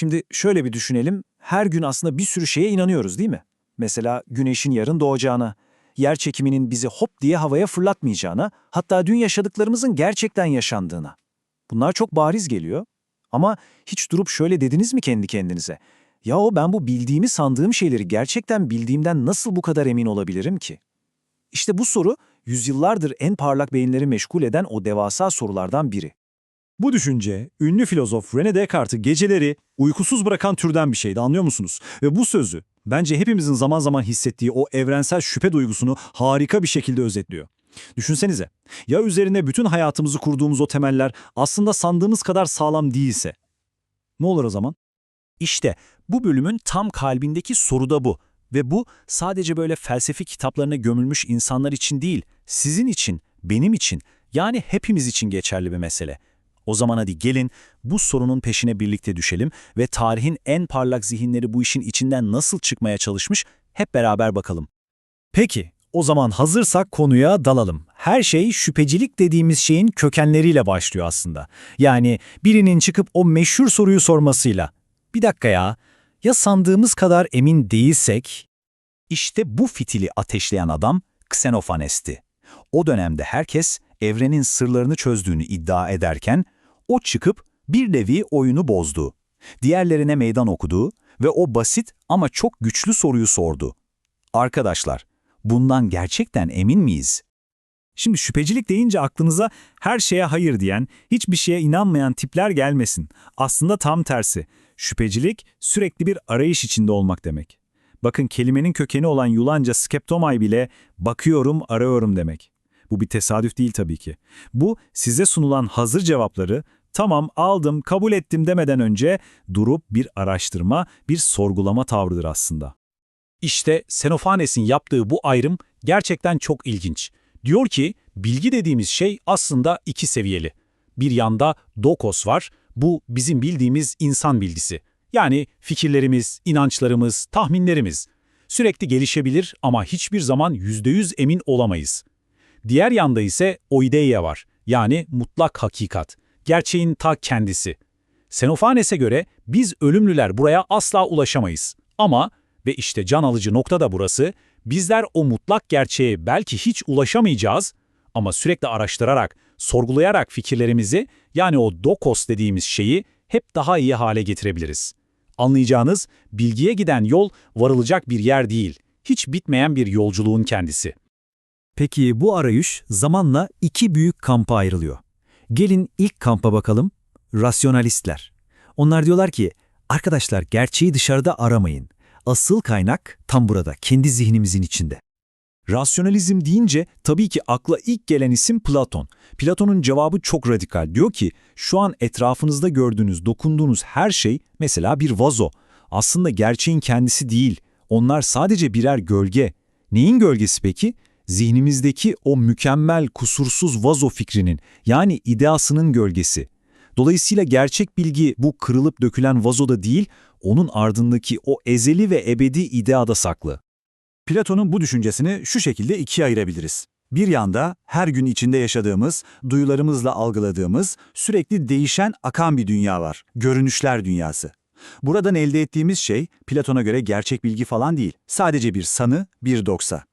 Şimdi şöyle bir düşünelim. Her gün aslında bir sürü şeye inanıyoruz değil mi? Mesela güneşin yarın doğacağına, yer çekiminin bizi hop diye havaya fırlatmayacağına, hatta dün yaşadıklarımızın gerçekten yaşandığına. Bunlar çok bariz geliyor. Ama hiç durup şöyle dediniz mi kendi kendinize? Yahu ben bu bildiğimi sandığım şeyleri gerçekten bildiğimden nasıl bu kadar emin olabilirim ki? İşte bu soru yüzyıllardır en parlak beyinleri meşgul eden o devasa sorulardan biri. Bu düşünce, ünlü filozof René Descartes'i geceleri uykusuz bırakan türden bir şeydi anlıyor musunuz? Ve bu sözü bence hepimizin zaman zaman hissettiği o evrensel şüphe duygusunu harika bir şekilde özetliyor. Düşünsenize, ya üzerine bütün hayatımızı kurduğumuz o temeller aslında sandığımız kadar sağlam değilse? Ne olur o zaman? İşte bu bölümün tam kalbindeki soru da bu. Ve bu sadece böyle felsefi kitaplarına gömülmüş insanlar için değil, sizin için, benim için, yani hepimiz için geçerli bir mesele. O zaman hadi gelin bu sorunun peşine birlikte düşelim ve tarihin en parlak zihinleri bu işin içinden nasıl çıkmaya çalışmış hep beraber bakalım. Peki, o zaman hazırsak konuya dalalım. Her şey şüphecilik dediğimiz şeyin kökenleriyle başlıyor aslında. Yani birinin çıkıp o meşhur soruyu sormasıyla. Bir dakika ya, ya sandığımız kadar emin değilsek? İşte bu fitili ateşleyen adam Xenofanes'ti. O dönemde herkes evrenin sırlarını çözdüğünü iddia ederken, o çıkıp bir nevi oyunu bozdu. Diğerlerine meydan okudu ve o basit ama çok güçlü soruyu sordu. Arkadaşlar, bundan gerçekten emin miyiz? Şimdi şüphecilik deyince aklınıza her şeye hayır diyen, hiçbir şeye inanmayan tipler gelmesin. Aslında tam tersi. Şüphecilik sürekli bir arayış içinde olmak demek. Bakın kelimenin kökeni olan Yunanca skeptomai bile bakıyorum, arıyorum demek. Bu bir tesadüf değil tabii ki. Bu size sunulan hazır cevapları tamam aldım, kabul ettim demeden önce durup bir araştırma, bir sorgulama tavrıdır aslında. İşte Xenofanes'in yaptığı bu ayrım gerçekten çok ilginç. Diyor ki bilgi dediğimiz şey aslında iki seviyeli. Bir yanda dokos var, bu bizim bildiğimiz insan bilgisi. Yani fikirlerimiz, inançlarımız, tahminlerimiz. Sürekli gelişebilir ama hiçbir zaman %100 emin olamayız. Diğer yanda ise oideia var, yani mutlak hakikat, gerçeğin ta kendisi. Xenofanes'e göre biz ölümlüler buraya asla ulaşamayız. Ama ve işte can alıcı nokta da burası, bizler o mutlak gerçeğe belki hiç ulaşamayacağız ama sürekli araştırarak, sorgulayarak fikirlerimizi yani o dokos dediğimiz şeyi hep daha iyi hale getirebiliriz. Anlayacağınız bilgiye giden yol varılacak bir yer değil, hiç bitmeyen bir yolculuğun kendisi. Peki bu arayış zamanla iki büyük kampa ayrılıyor. Gelin ilk kampa bakalım, rasyonalistler. Onlar diyorlar ki, arkadaşlar gerçeği dışarıda aramayın. Asıl kaynak tam burada, kendi zihnimizin içinde. Rasyonalizm deyince tabii ki akla ilk gelen isim Platon. Platon'un cevabı çok radikal. Diyor ki şu an etrafınızda gördüğünüz, dokunduğunuz her şey mesela bir vazo. Aslında gerçeğin kendisi değil. Onlar sadece birer gölge. Neyin gölgesi peki? Zihnimizdeki o mükemmel, kusursuz vazo fikrinin yani ideasının gölgesi. Dolayısıyla gerçek bilgi bu kırılıp dökülen vazoda değil, onun ardındaki o ezeli ve ebedi ideada saklı. Platon'un bu düşüncesini şu şekilde ikiye ayırabiliriz. Bir yanda her gün içinde yaşadığımız, duyularımızla algıladığımız, sürekli değişen akan bir dünya var. Görünüşler dünyası. Buradan elde ettiğimiz şey Platon'a göre gerçek bilgi falan değil. Sadece bir sanı, bir doksa.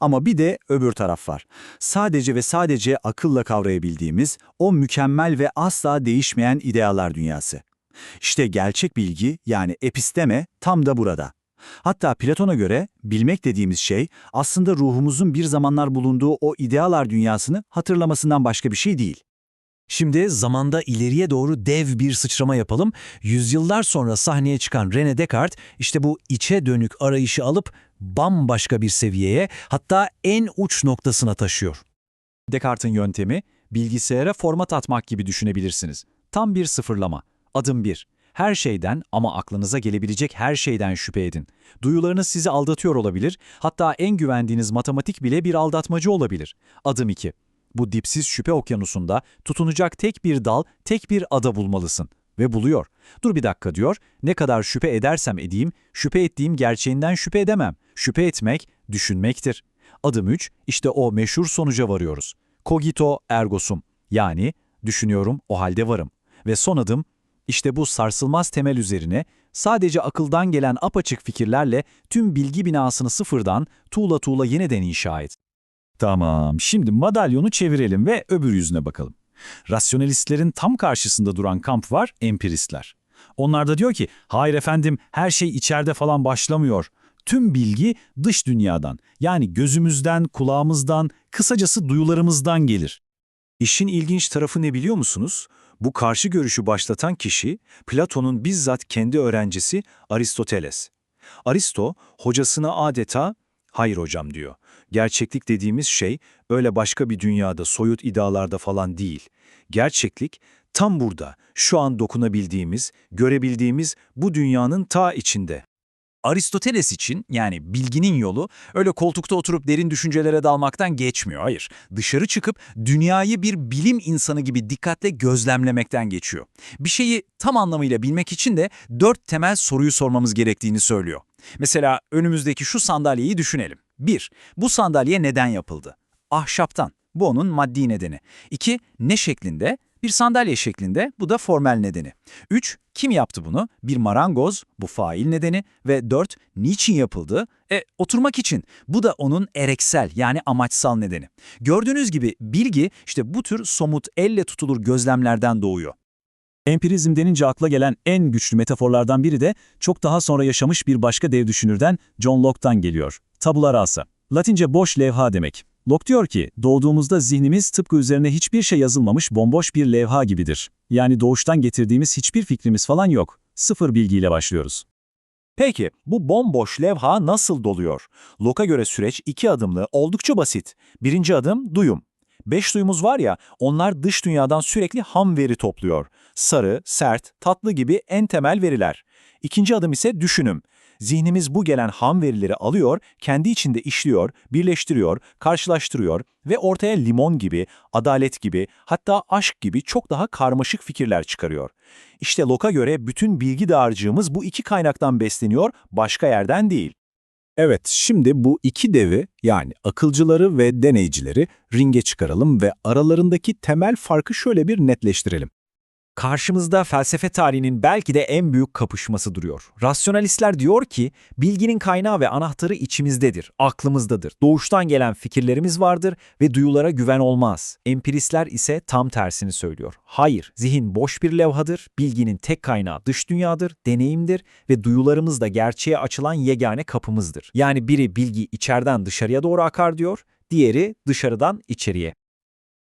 Ama bir de öbür taraf var. Sadece ve sadece akılla kavrayabildiğimiz o mükemmel ve asla değişmeyen idealar dünyası. İşte gerçek bilgi yani episteme tam da burada. Hatta Platon'a göre bilmek dediğimiz şey aslında ruhumuzun bir zamanlar bulunduğu o idealar dünyasını hatırlamasından başka bir şey değil. Şimdi zamanda ileriye doğru dev bir sıçrama yapalım. Yüzyıllar sonra sahneye çıkan René Descartes işte bu içe dönük arayışı alıp bambaşka bir seviyeye hatta en uç noktasına taşıyor. Descartes'in yöntemi bilgisayara format atmak gibi düşünebilirsiniz. Tam bir sıfırlama. Adım 1. Her şeyden ama aklınıza gelebilecek her şeyden şüphe edin. Duyularınız sizi aldatıyor olabilir, hatta en güvendiğiniz matematik bile bir aldatmacı olabilir. Adım 2. Bu dipsiz şüphe okyanusunda tutunacak tek bir dal, tek bir ada bulmalısın. Ve buluyor. Dur bir dakika diyor, ne kadar şüphe edersem edeyim, şüphe ettiğim gerçeğinden şüphe edemem. Şüphe etmek, düşünmektir. Adım 3, işte o meşhur sonuca varıyoruz. Cogito ergo sum, yani düşünüyorum o halde varım. Ve son adım, İşte bu sarsılmaz temel üzerine sadece akıldan gelen apaçık fikirlerle tüm bilgi binasını sıfırdan tuğla tuğla yeniden inşa et. Tamam, şimdi madalyonu çevirelim ve öbür yüzüne bakalım. Rasyonalistlerin tam karşısında duran kamp var, empiristler. Onlar da diyor ki, hayır efendim her şey içeride falan başlamıyor. Tüm bilgi dış dünyadan, yani gözümüzden, kulağımızdan, kısacası duyularımızdan gelir. İşin ilginç tarafı ne biliyor musunuz? Bu karşı görüşü başlatan kişi Platon'un bizzat kendi öğrencisi Aristoteles. Aristo hocasına adeta hayır hocam diyor. Gerçeklik dediğimiz şey öyle başka bir dünyada soyut iddialarda falan değil. Gerçeklik tam burada, şu an dokunabildiğimiz, görebildiğimiz bu dünyanın ta içinde. Aristoteles için yani bilginin yolu öyle koltukta oturup derin düşüncelere dalmaktan geçmiyor. Hayır, dışarı çıkıp dünyayı bir bilim insanı gibi dikkatle gözlemlemekten geçiyor. Bir şeyi tam anlamıyla bilmek için de dört temel soruyu sormamız gerektiğini söylüyor. Mesela önümüzdeki şu sandalyeyi düşünelim. 1. Bu sandalye neden yapıldı? Ahşaptan. Bu onun maddi nedeni. 2. Ne şeklinde? Bir sandalye şeklinde. Bu da formel nedeni. 3. Kim yaptı bunu? Bir marangoz. Bu fail nedeni. Ve 4. Niçin yapıldı? E, oturmak için. Bu da onun ereksel yani amaçsal nedeni. Gördüğünüz gibi bilgi işte bu tür somut elle tutulur gözlemlerden doğuyor. Empirizm denince akla gelen en güçlü metaforlardan biri de çok daha sonra yaşamış bir başka dev düşünürden John Locke'tan geliyor. Tabula rasa. Latince boş levha demek. Locke diyor ki, doğduğumuzda zihnimiz tıpkı üzerine hiçbir şey yazılmamış bomboş bir levha gibidir. Yani doğuştan getirdiğimiz hiçbir fikrimiz falan yok. Sıfır bilgiyle başlıyoruz. Peki bu bomboş levha nasıl doluyor? Locke'a göre süreç iki adımlı, oldukça basit. Birinci adım duyum. Beş duyumuz var ya, onlar dış dünyadan sürekli ham veri topluyor. Sarı, sert, tatlı gibi en temel veriler. İkinci adım ise düşünüm. Zihnimiz bu gelen ham verileri alıyor, kendi içinde işliyor, birleştiriyor, karşılaştırıyor ve ortaya limon gibi, adalet gibi, hatta aşk gibi çok daha karmaşık fikirler çıkarıyor. İşte Locke'a göre bütün bilgi dağarcığımız bu iki kaynaktan besleniyor, başka yerden değil. Evet, şimdi bu iki devi yani akılcıları ve deneycileri ringe çıkaralım ve aralarındaki temel farkı şöyle bir netleştirelim. Karşımızda felsefe tarihinin belki de en büyük kapışması duruyor. Rasyonalistler diyor ki bilginin kaynağı ve anahtarı içimizdedir, aklımızdadır. Doğuştan gelen fikirlerimiz vardır ve duyulara güven olmaz. Empiristler ise tam tersini söylüyor. Hayır, zihin boş bir levhadır, bilginin tek kaynağı dış dünyadır, deneyimdir ve duyularımız da gerçeğe açılan yegane kapımızdır. Yani biri bilgi içeriden dışarıya doğru akar diyor, diğeri dışarıdan içeriye.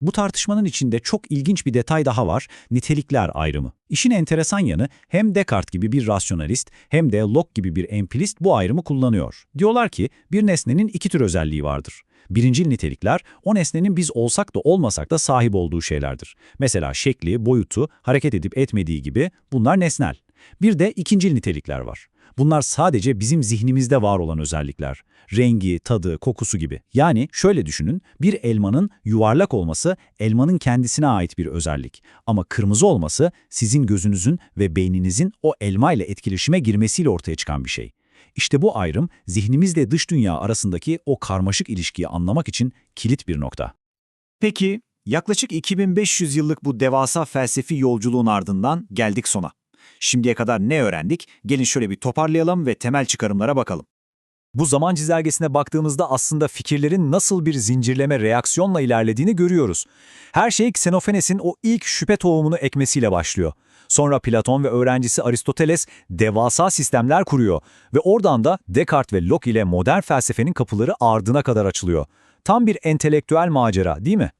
Bu tartışmanın içinde çok ilginç bir detay daha var, nitelikler ayrımı. İşin enteresan yanı hem Descartes gibi bir rasyonalist hem de Locke gibi bir empirist bu ayrımı kullanıyor. Diyorlar ki bir nesnenin iki tür özelliği vardır. Birincil nitelikler o nesnenin biz olsak da olmasak da sahip olduğu şeylerdir. Mesela şekli, boyutu, hareket edip etmediği gibi bunlar nesnel. Bir de ikincil nitelikler var. Bunlar sadece bizim zihnimizde var olan özellikler. Rengi, tadı, kokusu gibi. Yani şöyle düşünün, bir elmanın yuvarlak olması elmanın kendisine ait bir özellik. Ama kırmızı olması sizin gözünüzün ve beyninizin o elma ile etkileşime girmesiyle ortaya çıkan bir şey. İşte bu ayrım zihnimizle dış dünya arasındaki o karmaşık ilişkiyi anlamak için kilit bir nokta. Peki, yaklaşık 2500 yıllık bu devasa felsefi yolculuğun ardından geldik sona. Şimdiye kadar ne öğrendik? Gelin şöyle bir toparlayalım ve temel çıkarımlara bakalım. Bu zaman çizelgesine baktığımızda aslında fikirlerin nasıl bir zincirleme reaksiyonla ilerlediğini görüyoruz. Her şey Xenophanes'in o ilk şüphe tohumunu ekmesiyle başlıyor. Sonra Platon ve öğrencisi Aristoteles devasa sistemler kuruyor ve oradan da Descartes ve Locke ile modern felsefenin kapıları ardına kadar açılıyor. Tam bir entelektüel macera değil mi?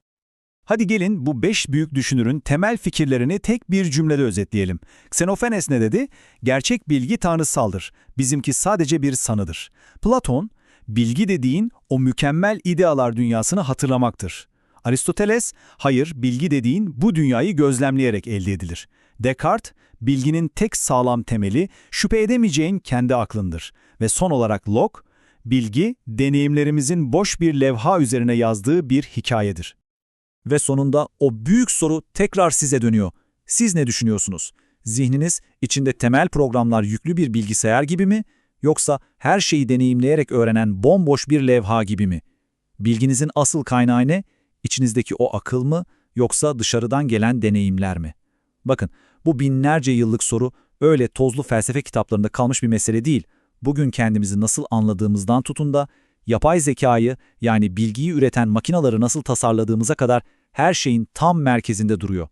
Hadi gelin bu beş büyük düşünürün temel fikirlerini tek bir cümlede özetleyelim. Xenophanes ne dedi? Gerçek bilgi tanrısaldır. Bizimki sadece bir sanıdır. Platon, bilgi dediğin o mükemmel idealar dünyasını hatırlamaktır. Aristoteles, hayır bilgi dediğin bu dünyayı gözlemleyerek elde edilir. Descartes, bilginin tek sağlam temeli şüphe edemeyeceğin kendi aklındır. Ve son olarak Locke, bilgi deneyimlerimizin boş bir levha üzerine yazdığı bir hikayedir. Ve sonunda o büyük soru tekrar size dönüyor. Siz ne düşünüyorsunuz? Zihniniz içinde temel programlar yüklü bir bilgisayar gibi mi? Yoksa her şeyi deneyimleyerek öğrenen bomboş bir levha gibi mi? Bilginizin asıl kaynağı ne? İçinizdeki o akıl mı? Yoksa dışarıdan gelen deneyimler mi? Bakın, bu binlerce yıllık soru öyle tozlu felsefe kitaplarında kalmış bir mesele değil. Bugün kendimizi nasıl anladığımızdan tutun da yapay zekayı yani bilgiyi üreten makinaları nasıl tasarladığımıza kadar her şeyin tam merkezinde duruyor.